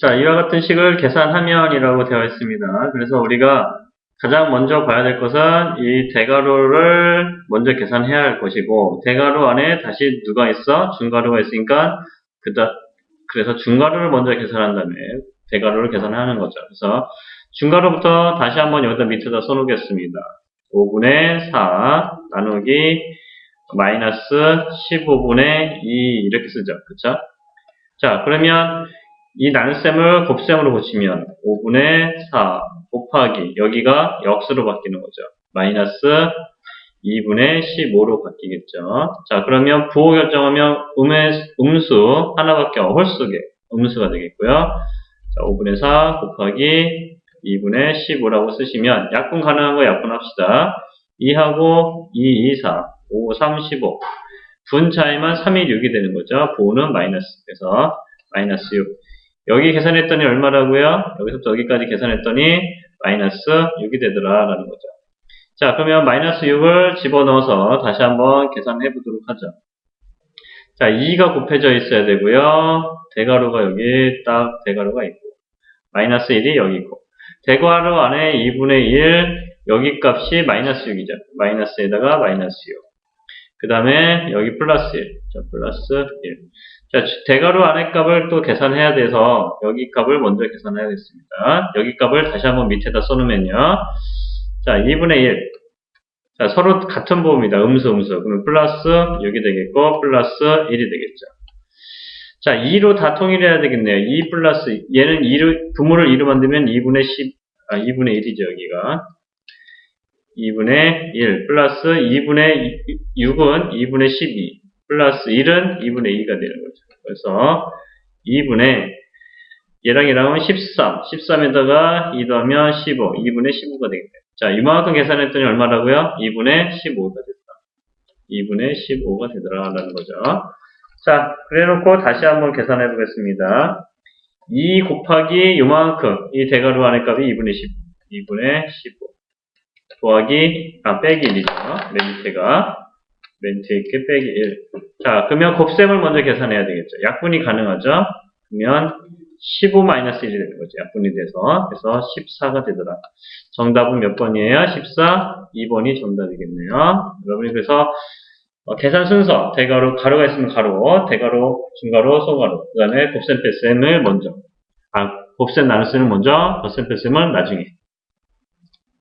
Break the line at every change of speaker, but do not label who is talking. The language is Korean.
자, 이와 같은 식을 계산하면이라고 되어 있습니다. 그래서 우리가 가장 먼저 봐야 될 것은 이 대괄호를 먼저 계산해야 할 것이고, 대괄호 안에 다시 누가 있어? 중괄호가 있으니까, 그다, 그래서 중괄호를 먼저 계산한 다음에 대괄호를 계산하는 거죠. 그래서 중괄호부터 다시 한번 여기다 밑에다 써놓겠습니다. 5분의 4 나누기 마이너스 15분의 2 이렇게 쓰죠. 그쵸? 자, 그러면 이 나눗셈을 곱셈으로 고치면 5분의 4 곱하기 여기가 역수로 바뀌는 거죠. 마이너스 2분의 15로 바뀌겠죠. 자, 그러면 부호 결정하면 음의, 음수 하나밖에 없 홀수계 음수가 되겠고요. 자, 5분의 4 곱하기 2분의 15라고 쓰시면 약분 가능한 거 약분합시다. 2하고 2, 2, 4, 5, 3, 15. 분 차이만 3이 6이 되는 거죠. 부호는 마이너스. 그래서 마이너스 6. 여기 계산했더니 얼마라고요? 여기서부터 여기까지 계산했더니 마이너스 6이 되더라 라는 거죠. 자, 그러면 마이너스 6을 집어넣어서 다시 한번 계산해 보도록 하죠. 자, 2가 곱해져 있어야 되고요. 대괄호가 여기 딱 대괄호가 있고 마이너스 1이 여기 있고 대괄호 안에 2분의 1 여기 값이 마이너스 6이죠. 마이너스에다가 마이너스 6. 그 다음에 여기 플러스 1. 자, 플러스 1. 자, 대괄호 안에 값을 또 계산해야 돼서 여기 값을 먼저 계산해야겠습니다. 여기 값을 다시 한번 밑에다 써놓으면요. 자, 2분의 1. 자, 서로 같은 부호입니다. 음수, 음수. 그러면 플러스 6이 되겠고, 플러스 1이 되겠죠. 자, 2로 다 통일해야 되겠네요. 2 플러스, 얘는 2를, 부모를 2로 만들면 2분의 10, 아, 2분의 1이죠, 여기가. 2분의 1 플러스 2분의 6은 2분의 12 플러스 1은 2분의 2가 되는 거죠. 그래서 2분의 얘랑 얘랑은 13, 13에다가 2 더하면 15, 2분의 15가 되겠네요. 자, 이만큼 계산했더니 얼마라고요? 2분의 15가 됐다. 2분의 15가 되더라라는 거죠. 자, 그래놓고 다시 한번 계산해 보겠습니다. 2 곱하기 요만큼, 이 대괄호 안의 값이 2분의 15, 2분의 15. 더하기, 아, 빼기 1이죠. 맨 밑에가. 맨 밑에 이렇게 빼기 1. 자, 그러면 곱셈을 먼저 계산해야 되겠죠. 약분이 가능하죠? 그러면 15-1이 되는 거죠. 약분이 돼서. 그래서 14가 되더라. 정답은 몇 번이에요? 14? 2번이 정답이겠네요. 여러분이 그래서 어, 계산 순서, 대괄호, 가로가 있으면 가로, 대괄호, 중괄호, 소괄호, 그 다음에 곱셈, 뺄셈을 먼저, 아, 곱셈, 나눗셈을 먼저, 덧셈, 뺄셈은 나중에.